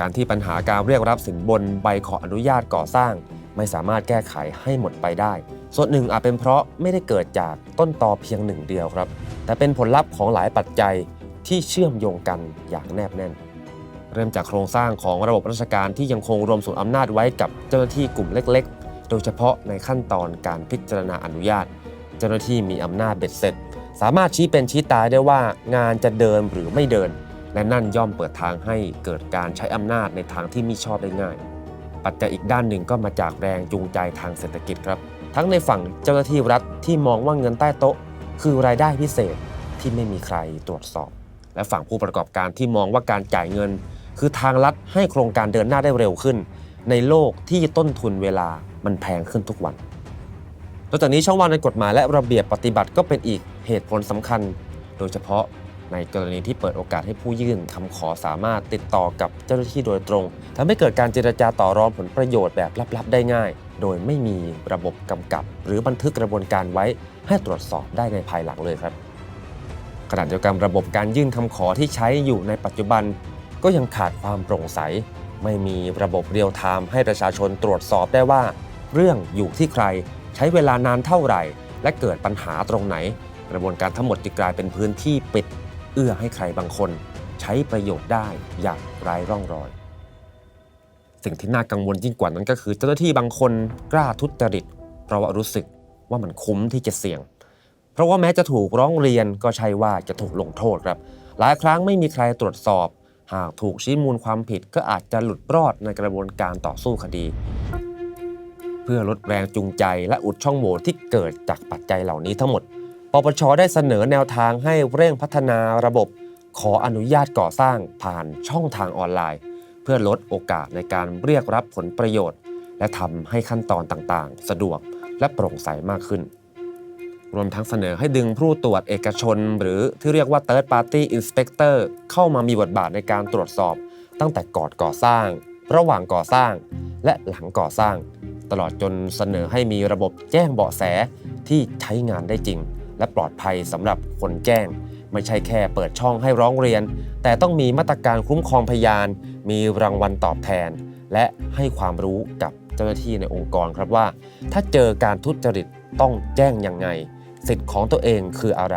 การที่ปัญหาการเรียกรับสินบนใบขออนุญาตก่อสร้าง ไม่สามารถแก้ไขให้หมดไปได้ ส่วนหนึ่งอาจเป็นเพราะไม่ได้เกิดจากต้นตอเพียงหนึ่งเดียวครับ แต่เป็นผลลัพธ์ของหลายปัจจัยที่เชื่อมโยงกันอย่างแนบแน่น เริ่มจากโครงสร้างของระบบราชการที่ยังคงรวมส่วนอำนาจไว้กับเจ้าหน้าที่กลุ่มเล็ก ๆ โดยเฉพาะในขั้นตอนการพิจารณาอนุญาต เจ้าหน้าที่มีอำนาจเบ็ดเสร็จ สามารถชี้เป็นชี้ตายได้ว่างานจะเดินหรือไม่เดิน และนั่นย่อมเปิดทางให้เกิดการใช้อำนาจในทางที่มิชอบได้ง่าย ปัจจัยอีกด้านหนึ่งก็มาจากแรงจูงใจทางเศรษฐกิจครับ ทั้งในฝั่งเจ้าหน้าที่รัฐที่มองว่าเงินใต้โต๊ะ คือรายได้พิเศษที่ไม่มีใครตรวจสอบ และฝั่งผู้ประกอบการที่มองว่าการจ่ายเงิน คือทางลัดให้โครงการเดินหน้าได้เร็วขึ้น ในโลกที่ต้นทุนเวลามันแพงขึ้นทุกวันนอกจากนี้ช่องว่างในกฎหมายและระเบียบปฏิบัติก็เป็นอีกเหตุผลสำคัญ โดยเฉพาะ ในกรณีที่เปิดโอกาสให้ผู้ยื่นคำขอสามารถติดต่อกับเจ้าหน้าที่โดยตรงทำให้เกิดการเจรจาต่อรองผลประโยชน์แบบลับๆ ได้ง่าย โดยไม่มีระบบกำกับ หรือบันทึกกระบวนการไว้ให้ตรวจสอบได้ในภายหลังเลยครับขณะเดียวกันระบบการยื่นคำขอที่ใช้อยู่ในปัจจุบัน ก็ยังขาดความโปร่งใส ไม่มีระบบเรียลไทม์ให้ประชาชนตรวจสอบได้ว่า เรื่องอยู่ที่ใคร ใช้เวลานานเท่าไหร่ และเกิดปัญหาตรงไหน กระบวนการทั้งหมดจึงกลายเป็นพื้นที่ปิด เอื้อให้ใครบางคนใช้ประโยชน์ได้อย่างไร้ร่องรอย สิ่งที่น่ากังวลยิ่งกว่านั้นก็คือ เจ้าหน้าที่บางคนกล้าทุจริต เพราะว่ารู้สึกว่ามันคุ้มที่จะเสี่ยง เพราะว่าแม้จะถูกร้องเรียนก็ใช่ว่าจะถูกลงโทษครับ หลายครั้งไม่มีใครตรวจสอบ หากถูกชี้มูลความผิดก็อาจจะหลุดรอดในกระบวนการต่อสู้คดี เพื่อลดแรงจูงใจและอุดช่องโหว่ที่เกิดจากปัจจัยเหล่านี้ทั้งหมด ปปชได้เสนอแนวทางให้เร่งพัฒนาระบบ ขออนุญาตก่อสร้างผ่านช่องทางออนไลน์ เพื่อลดโอกาสในการเรียกรับผลประโยชน์ และทำให้ขั้นตอนต่างๆ สะดวกและโปร่งใสมากขึ้น รวมทั้งเสนอให้ดึงผู้ตรวจเอกชน หรือที่เรียกว่า Third Party Inspector เข้ามามีบทบาทในการตรวจสอบ ตั้งแต่ก่อนก่อสร้าง ระหว่างก่อสร้าง และหลังก่อสร้าง ตลอดจนเสนอให้มีระบบแจ้งเบาะแสที่ใช้งานได้จริง และปลอดภัยสำหรับคนแจ้ง ไม่ใช่แค่เปิดช่องให้ร้องเรียน แต่ต้องมีมาตรการคุ้มครองพยาน มีรางวัลตอบแทน และให้ความรู้กับเจ้าหน้าที่ในองค์กรครับว่า ถ้าเจอการทุจริตต้องแจ้งยังไง สิทธิ์ของตัวเองคืออะไร